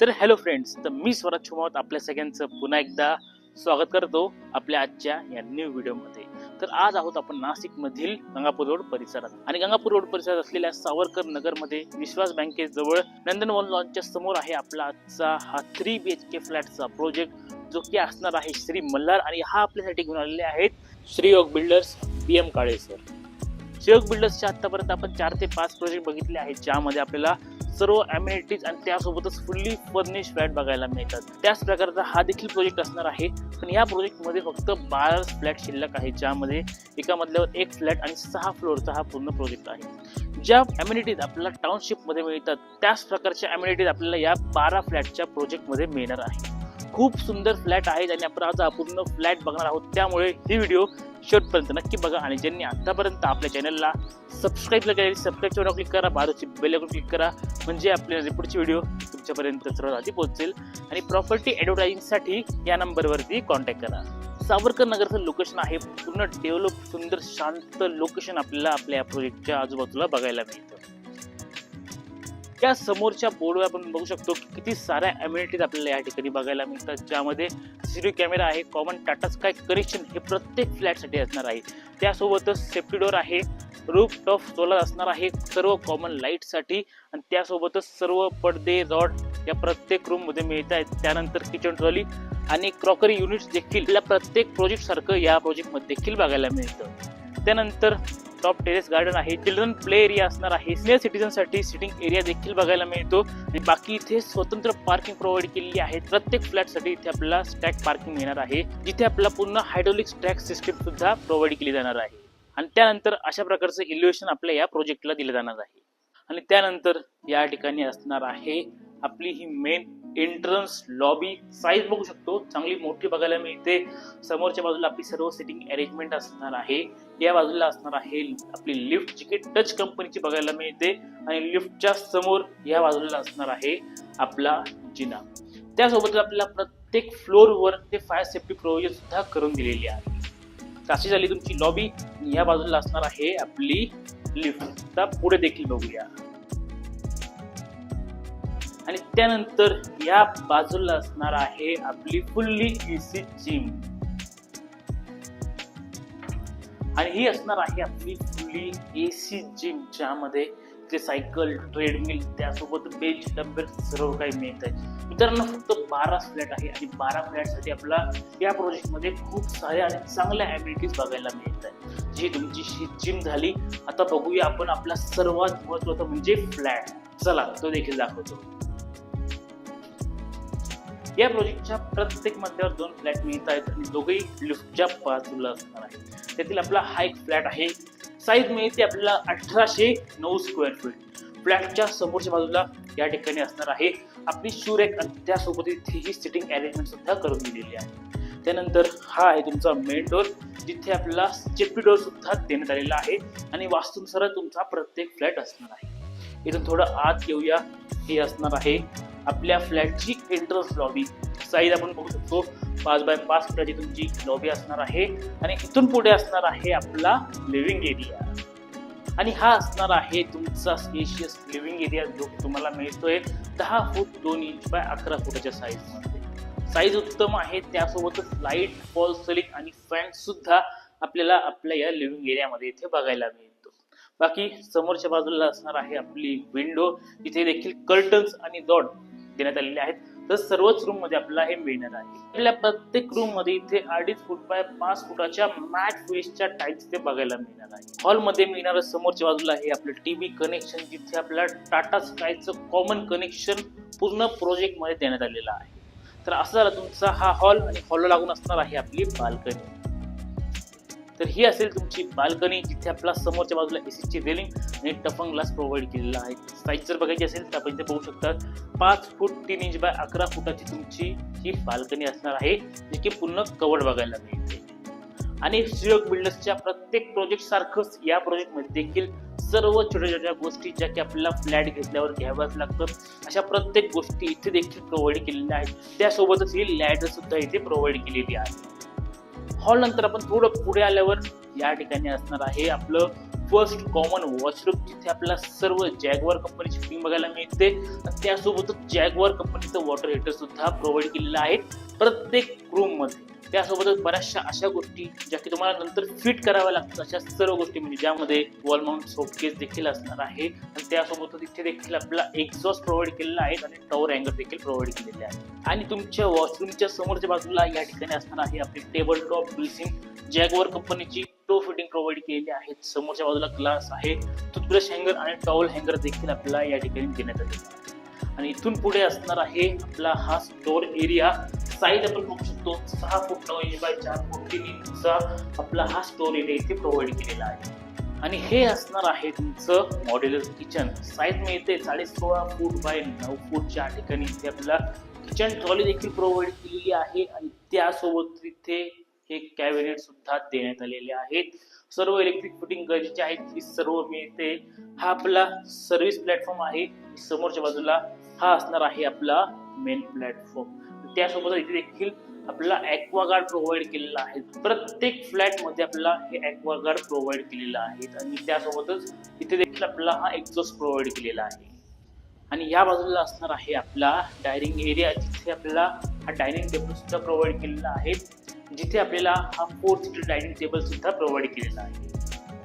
तर hello friends तर मी स्वराज छुमावत आपल्या सगळ्यांचं पुन्हा एकदा स्वागत करतो आपल्या आजच्या या न्यू व्हिडिओमध्ये तर आज आहोत आपण नाशिक मधील गंगापूर रोड परिसरात. आणि गंगापूर रोड परिसरात असलेल्या सावरकर नगरमध्ये विश्वास बँकेजवळ नंदनवन लॉनच्या समोर आहे आपला आजचा हा थ्री बी एच के फ्लॅटचा प्रोजेक्ट जो की असणार आहे श्री मल्हार. आणि हा आपल्यासाठी घेऊन आलेले आहेत Shri Yog builders B M Kale sir Shewak बिल्डर्सच्या आतापर्यंत आपण चार ते पाच प्रोजेक्ट बघितले आहेत ज्यामध्ये आपल्याला सर्व अम्युनिटीज आणि त्यासोबतच फुल्ली फर्निश फ्लॅट बघायला मिळतात. त्याच प्रकारचा हा देखील प्रोजेक्ट असणार आहे. पण या प्रोजेक्टमध्ये फक्त बारा फ्लॅट शिल्लक आहे ज्यामध्ये एका मधल्यावर एक फ्लॅट आणि सहा फ्लोअरचा हा पूर्ण प्रोजेक्ट आहे. ज्या अम्युनिटीज आपल्याला टाउनशिपमध्ये मिळतात त्याच प्रकारच्या अम्युनिटीज आपल्याला या बारा फ्लॅटच्या प्रोजेक्टमध्ये मिळणार आहे. खूप सुंदर फ्लॅट आहेत आणि आपण आज हा पूर्ण फ्लॅट बघणार आहोत. त्यामुळे ही व्हिडिओ शेवटपर्यंत नक्की बघा आणि ज्यांनी आतापर्यंत आपल्या चॅनलला सबस्क्राईब केले सबस्क्राईबवर क्लिक करा बाजूची बेल क्लिक करा म्हणजे आपल्या पुढचे व्हिडिओ तुमच्यापर्यंत सर्वात आधी पोहोचेल. आणि प्रॉपर्टी ॲडव्हर्टायझिंगसाठी या नंबरवरती कॉन्टॅक्ट करा. सावरकर नगरचं लोकेशन आहे पूर्ण डेव्हलप सुंदर शांत लोकेशन आपल्याला आपल्या या प्रोजेक्टच्या आजूबाजूला बघायला मिळतं. या समोरच्या बोर्डवर आपण बघू शकतो किती साऱ्या अम्युनिटीज आपल्याला या ठिकाणी बघायला मिळतात. ज्यामध्ये सीसीटीव्ही कॅमेरा आहे. कॉमन टाटा स्काय कनेक्शन हे प्रत्येक फ्लॅटसाठी असणार आहे. त्यासोबतच सेफ्टी डोअर आहे. रूफ टॉप सोलर असणार आहे. सर्व कॉमन लाईटसाठी आणि त्यासोबतच सर्व पडदे रॉड या प्रत्येक रूममध्ये मिळत आहेत. त्यानंतर किचन ट्रॉली आणि क्रॉकरी युनिट्स देखील. या प्रत्येक प्रोजेक्टसारखं या प्रोजेक्टमध्ये देखील बघायला मिळतं. त्यानंतर टॉप टेरेस गार्डन आहे. चिल्ड्रन प्ले एरिया असणार आहे. सिनियर सिटीजनसाठी सिटिंग एरिया देखील बघायला मिळतो. आणि बाकी इथे स्वतंत्र पार्किंग प्रोव्हाइड केलेली आहे. प्रत्येक फ्लॅटसाठी इथे आपल्याला स्टॅक पार्किंग मिळणार आहे. जिथे आपल्याला पूर्ण हायड्रोलिक स्टॅक सिस्टीम सुद्धा प्रोव्हाइड केली जाणार आहे. आणि त्यानंतर अशा प्रकारचं इल्युएशन आपल्या या प्रोजेक्टला दिलं जाणार आहे. आणि त्यानंतर या ठिकाणी असणार आहे आपली ही मेन एंट्रन्स लॉबी साईज बघू शकतो. चांगली मोठी बघायला मिळते. समोरच्या बाजूला आपली सर्व सिटिंग अरेंजमेंट असणार आहे. या बाजूला असणार आहे आपली लिफ्ट जी की टच कंपनीची बघायला मिळते. आणि लिफ्टच्या समोर या बाजूला असणार आहे आपला जिना. त्यासोबत आपल्याला प्रत्येक फ्लोअरवर ते फायर सेफ्टी प्रोव्हिजन सुद्धा करून दिलेली आहे. अशी झाली तुमची लॉबी या बाजूला असणार आहे आपली लिफ्ट पुढे देखील बघूया. आणि त्यानंतर या बाजूला असणार आहे आपली फुल्ली एसी जिम आणि ही असणार आहे आपली फुल्ली एसी जिम ज्यामध्ये ते सायकल ट्रेडमिल त्यासोबत बेंच डब्बे सर्व काही मिळत आहे. मित्रांनो फक्त बारा फ्लॅट आहे आणि बारा फ्लॅटसाठी आपल्याला या प्रोजेक्टमध्ये खूप साऱ्या आणि चांगल्या ॲबिलिटीज बघायला मिळत आहे जी तुमची जिम झाली आता बघूया आपण आपला सर्वात महत्त्वाचा म्हणजे फ्लॅट चला तो देखील दाखवतो. या प्रोजेक्टच्या प्रत्येक मध्यावर दोन फ्लॅट मिळत आहेत आणि दोघेही लिफ्टच्या बाजूला असणार आहेत. त्यातील आपला हा एक फ्लॅट आहे. साईज मिळते आपल्याला अठराशे नऊ स्क्वेअर फीट फ्लॅटच्या समोरच्या बाजूला या ठिकाणी असणार आहे. आपली शूरेक आणि त्यासोबत इथेही सिटिंग अरेंजमेंट सुद्धा करून दिलेली आहे. त्यानंतर हा आहे तुमचा मेन डोर जिथे आपल्याला चेपी डोर सुद्धा देण्यात आलेला आहे आणि वास्तुनुसार तुमचा प्रत्येक फ्लॅट असणार आहे. इथून थोडं आत येऊया. हे असणार आहे. आपल्या फ्लॅटची एंट्रन्स लॉबी. साईज आपण बघू शकतो. पाच बाय पाच फुटाची तुमची लॉबी असणार आहे. आणि इथून पुढे असणार आहे आपला लिव्हिंग एरिया आणि हा असणार आहे तुमचा स्पेशियस लिव्हिंग एरिया जो तुम्हाला मिळतोय दहा फूट दोन इंच बाय अकरा फुटाच्या साईजमध्ये साईज उत्तम आहे. त्यासोबतच लाइट फॉल सलिंग आणि फॅन सुद्धा आपल्याला आपल्या या लिव्हिंग एरियामध्ये इथे बघायला मिळतो. बाकी समोरच्या बाजूला असणार आहे आपली विंडो इथे देखील कर्टन्स आणि डॉट देण्यात आलेले आहेत. तर सर्वच रूममध्ये आपल्याला हे मिळणार आहे. आपल्या प्रत्येक रूममध्ये इथे अडीच फूट बाय पाच फुटाच्या मॅट वेस्टच्या टाईल्स ते बघायला मिळणार आहे. हॉलमध्ये मिळणार समोरच्या बाजूला हे आपलं टीव्ही कनेक्शन जिथे आपल्याला टाटा स्कायचं कॉमन कनेक्शन पूर्ण प्रोजेक्टमध्ये देण्यात आलेलं आहे. तर असं झालं तुमचा हा हॉल आणि हॉलला लागून असणार आहे आपली बाल्कनी तर ही असेल तुमची बाल्कनी जिथे आपला समोरच्या बाजूला एसीची रेलिंग आणि टफंग ग्लास प्रोव्हाइड केलेला आहे. साईज जर बघायची असेल तर आपण इथे बघू शकता पाच फूट तीन इंच बाय अकरा फुटाची तुमची ही बाल्कनी असणार आहे जी की पूर्ण कवर्ड बघायला मिळते. आणि श्रीयोग बिल्डर्सच्या प्रत्येक प्रोजेक्ट सारखंच या प्रोजेक्टमध्ये देखील सर्व छोट्या छोट्या गोष्टी ज्या की आपल्याला फ्लॅट घेतल्यावर घ्याव्याच लागतात. अशा प्रत्येक गोष्टी इथे देखील प्रोव्हाइड केलेल्या आहेत. त्यासोबतच ही लॅडर सुद्धा इथे प्रोव्हाइड केलेली आहे. हॉल नंतर आपण थोडं पुढे आल्यावर या ठिकाणी असणार आहे आपलं फर्स्ट कॉमन वॉशरूम जिथे आपल्याला सर्व जॅगवार कंपनीची फिटिंग बघायला मिळते. त्यासोबतच जॅगवार कंपनीचं वॉटर हीटर सुद्धा प्रोव्हाइड केलेलं आहे. प्रत्येक रूममध्ये त्यासोबतच बऱ्याचशा अशा गोष्टी ज्या की तुम्हाला नंतर फिट कराव्या लागतात. अशा सर्व गोष्टी म्हणजे ज्यामध्ये वॉल माउंट सोपकेस देखील असणार आहे. आणि त्यासोबतच इथे देखील आपला एक्झॉस्ट प्रोव्हाइड केलेला आहे आणि टॉवर हँगर देखील प्रोव्हाइड केलेले आहे. आणि तुमच्या वॉशरूमच्या समोरच्या बाजूला या ठिकाणी असणार आहे आपली टेबल टॉप ब्लिसिंग जॅगवर कंपनीची टो फिटिंग प्रोव्हाइड केलेली आहे. समोरच्या बाजूला ग्लास आहे टूथब्रश हँगर आणि टॉवल हँगर देखील आपल्याला या ठिकाणी देण्यात आले आहे. आणि इथून पुढे असणार आहे आपला हा स्टोर एरिया साईज आपण बघू शकतो. सहा फूट नऊ इंच बाय चार फूट तीन इंचचा आपला हा स्टोर एरिया इथे प्रोव्हाइड केलेला आहे. आणि हे असणार आहे तुमचं मॉड्युलर किचन साईज मिळते साडे सोळा फूट बाय नऊ फूटच्या ठिकाणी इथे आपल्याला किचन ट्रॉली देखील प्रोव्हाइड केलेली आहे. आणि त्यासोबत इथे हे कॅबिनेट सुद्धा देण्यात आलेले आहेत. सर्व इलेक्ट्रिक फिटिंग गरजेचे आहेत. ही सर्व मिळते. हा आपला सर्व्हिस प्लॅटफॉर्म आहे. समोरच्या बाजूला हा असणार आहे आपला मेन प्लॅटफॉर्म त्यासोबत इथे देखील आपल्याला ॲक्वागार्ड प्रोव्हाइड केलेला आहे. प्रत्येक फ्लॅटमध्ये आपला आपल्याला हे ॲक्वागार्ड प्रोव्हाइड केलेलं आहे. आणि त्यासोबतच इथे देखील आपल्याला हा एक्झॉस्ट प्रोव्हाइड केलेला आहे. आणि या बाजूला असणार आहे आपला डायनिंग एरिया जिथे आपल्याला हा डायनिंग टेबल सुद्धा प्रोव्हाइड केलेला आहे. जिथे आपल्याला हा फोर सीटर डायनिंग टेबल सुद्धा प्रोव्हाइड केलेला आहे.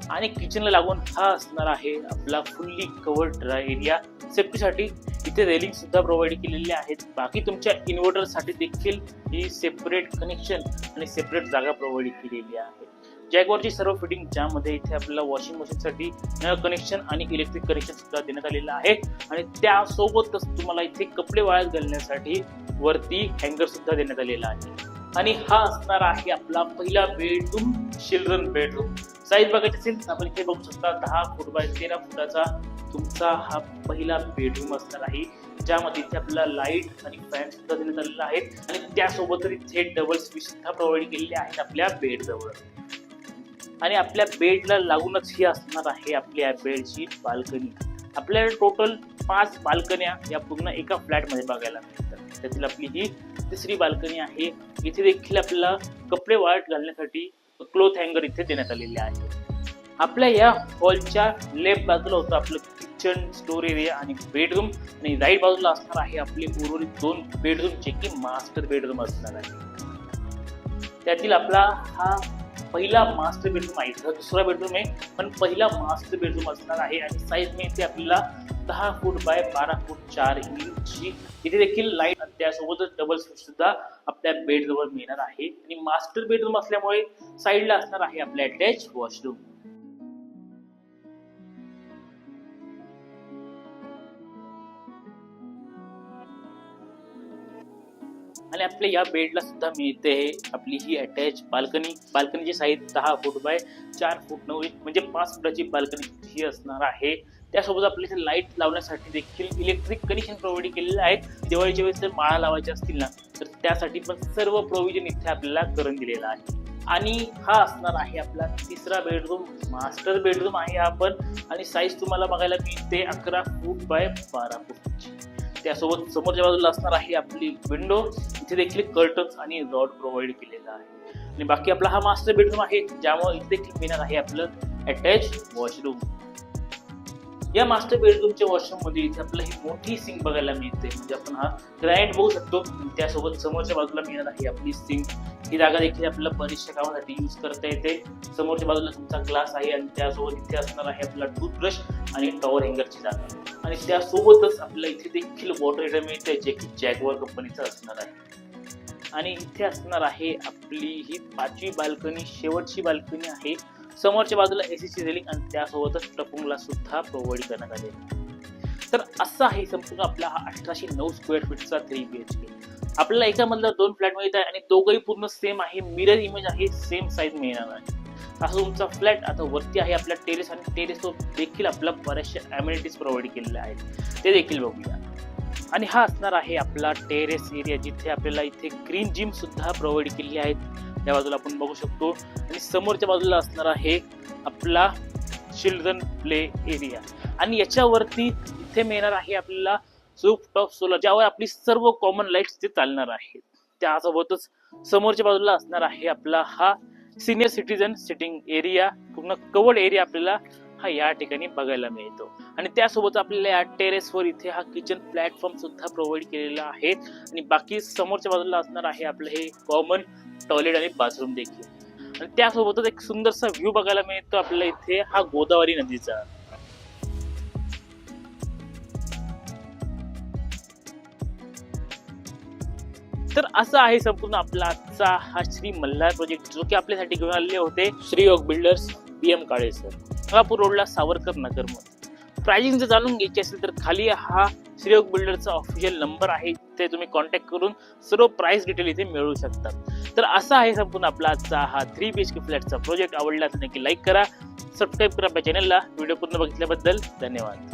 आणि किचनला लागून हा असणार आहे आपला फुल्ली कवर्ड ड्राय एरिया सेफ्टीसाठी इथे रेलिंग सुद्धा प्रोव्हाइड केलेले आहेत. बाकी तुमच्या इन्व्हर्टरसाठी देखील ही सेपरेट कनेक्शन आणि सेपरेट जागा प्रोव्हाइड केलेली आहे. जॅगवरची सर्व फिटिंग ज्यामध्ये इथे आपल्याला वॉशिंग मशीनसाठी कनेक्शन आणि इलेक्ट्रिक कनेक्शन सुद्धा देण्यात आलेलं आहे. आणि त्यासोबतच तुम्हाला इथे कपडे वाळत घालण्यासाठी वरती हँगर सुद्धा देण्यात आलेला आहे. आणि हा असणार आहे आपला पहिला बेडरूम चिल्ड्रन बेडरूम साईज बघायची असेल आपण इथे बघू शकता दहा फूट बाय तेरा फुटाचा तुमचा हा पहिला बेडरूम असणार आहे ज्यामध्ये इथे आपल्याला लाइट आणि फॅन सुद्धा देण्यात आलेला आहे आणि त्यासोबतच इथे डबल स्विच सुद्धा प्रोव्हाइड केलेले आहेत आपल्या बेड जवळ. आणि आपल्या बेडला लागूनच ही असणार आहे आपल्या बेडची बाल्कनी आपल्याला टोटल पाच बाल्कन्या या पूर्ण एका फ्लॅटमध्ये बघायला मिळतात. त्यातील आपली ही तिसरी बाल्कनी आहे. इथे देखील आपल्याला कपडे वाळत घालण्यासाठी क्लोथ हँगर इथे देण्यात आलेले आहे. आपल्या या हॉलच्या लेफ्ट बाजूला होतं आपलं किचन स्टोर एरिया आणि बेडरूम आणि राईट बाजूला असणार आहे आपले उर्वरित दोन बेडरूम जे की मास्टर बेडरूम असणार आहे. त्यातील आपला हा पहिला मास्टर बेडरूम आहे. हा दुसरा बेडरूम आहे पण पहिला मास्टर बेडरूम असणार आहे. आणि साईज मिळते आपल्याला दहा फूट बाय बारा फूट चार इंचची इथे देखील लाइट त्यासोबतच डबल स्विच सुद्धा आपल्या बेड जवळ मिळणार आहे. आणि मास्टर बेडरूम असल्यामुळे साईडला असणार आहे आपल्या अटॅच वॉशरूम आणि आपल्या या बेडला सुद्धा मिळते आपली ही अटॅच बाल्कनी बाल्कनीची साईज दहा फूट बाय चार फूट नऊ म्हणजे पाच फुटाची बाल्कनी ही असणार आहे. त्यासोबत आपल्या इथे लाइट लावण्यासाठी देखील इलेक्ट्रिक कनेक्शन प्रोव्हाइड केलेलं आहे दिवाळीच्या वेळेस जर माळा लावायच्या असतील ना तर त्यासाठी पण सर्व प्रोव्हिजन इथे आपल्याला करून दिलेलं आहे. आणि हा असणार आहे आपला तिसरा बेडरूम मास्टर बेडरूम आहे हा पण. आणि साईज तुम्हाला बघायला मिळते अकरा फूट बाय बारा फूट त्यासोबत समोरच्या बाजूला असणार आहे आपली विंडो. इथे देखील कर्टन्स आणि रॉड प्रोव्हाइड केलेला आहे. आणि बाकी आपला हा मास्टर बेडरूम आहे ज्यामुळे इथे देखील मिळणार आहे आपलं अटॅच वॉशरूम या मास्टर बेडरूमच्या वॉशरूममध्ये इथे आपल्याला ही मोठी सिंक बघायला मिळते. म्हणजे आपण हा ग्रँड बघू शकतो. त्यासोबत समोरच्या बाजूला मिळणार आहे आपली सिंक ही जागा देखील आपल्याला बरेचशा कामासाठी यूज करता येते. समोरच्या बाजूला तुमचा ग्लास आहे आणि त्यासोबत इथे असणार आहे आपला टूथब्रश आणि टॉवर हँगरची जागा. आणि त्यासोबतच आपल्याला इथे देखील वॉटर हिटर मिळते जे की जॅगवर कंपनीचं असणार आहे. आणि इथे असणार आहे आपली ही पाचवी बाल्कनी शेवटची बाल्कनी आहे. समोरच्या बाजूला एसीची रेलिंग आणि त्यासोबतच टपुंगला सुद्धा प्रोव्हाइड करण्यात आले तर असा आहे संपूर्ण आपला हा अठराशे नऊ स्क्वेअर फीटचा थ्री बी एच के आपल्याला एकामधला दोन फ्लॅट मिळत आहे आणि दोघंही पूर्ण सेम आहे. मिरर इमेज आहे सेम साईज मिळणार आहे. हा तुमचा फ्लॅट आता वरती आहे आपल्या टेरेस आणि टेरेस देखील आपल्या बऱ्याचशा ॲम्युनिटीज प्रोव्हाइड केलेल्या आहेत. ते देखील बघूया. आणि हा असणार आहे आपला टेरेस एरिया जिथे आपल्याला इथे ग्रीन जिम सुद्धा प्रोव्हाइड केलेली आहेत. त्या बाजूला आपण बघू शकतो. आणि समोरच्या बाजूला असणार आहे आपला चिल्ड्रन प्ले एरिया आणि याच्यावरती इथे मिळणार आहे आपल्याला सूप टॉप सोलर ज्यावर आपली सर्व कॉमन लाईट्स ते चालणार आहेत. त्यासोबतच समोरच्या बाजूला असणार आहे आपला हा सिनियर सिटीजन सिटिंग एरिया पूर्ण कवर्ड एरिया आपल्याला हा या ठिकाणी बघायला मिळतो. आणि त्यासोबत आपल्याला या टेरेसवर इथे हा किचन प्लॅटफॉर्म सुद्धा प्रोव्हाइड केलेला आहे. आणि बाकी समोरच्या बाजूला असणार आहे आपलं हे कॉमन टॉयलेट आणि बाथरूम देखील. आणि त्यासोबतच एक सुंदरसा व्ह्यू बघायला मिळतो आपल्याला इथे हा गोदावरी नदीचा. तर असं आहे संपूर्ण आपला आजचा हा श्री मल्हार प्रोजेक्ट जो की आपल्यासाठी घेऊन आलेले होते Shri Yog builders B M Kale sir Gangapur रोडला सावरकर नगरमध्ये प्राइजिंग जर जाणून घ्यायची असेल तर खाली हा श्रीयोग बिल्डरचा ऑफिशियल नंबर आहे. ते तुम्ही कॉन्टॅक्ट करून सर्व प्राइस डिटेल इथे मिळवू शकतात तर असा आहे संपूर्ण आपला आजचा हा थ्री बी एच के फ्लॅटचा प्रोजेक्ट आवडला तर नक्की लाईक करा. सबस्क्राईब करा आपल्या चॅनलला व्हिडिओ पूर्ण बघितल्याबद्दल धन्यवाद.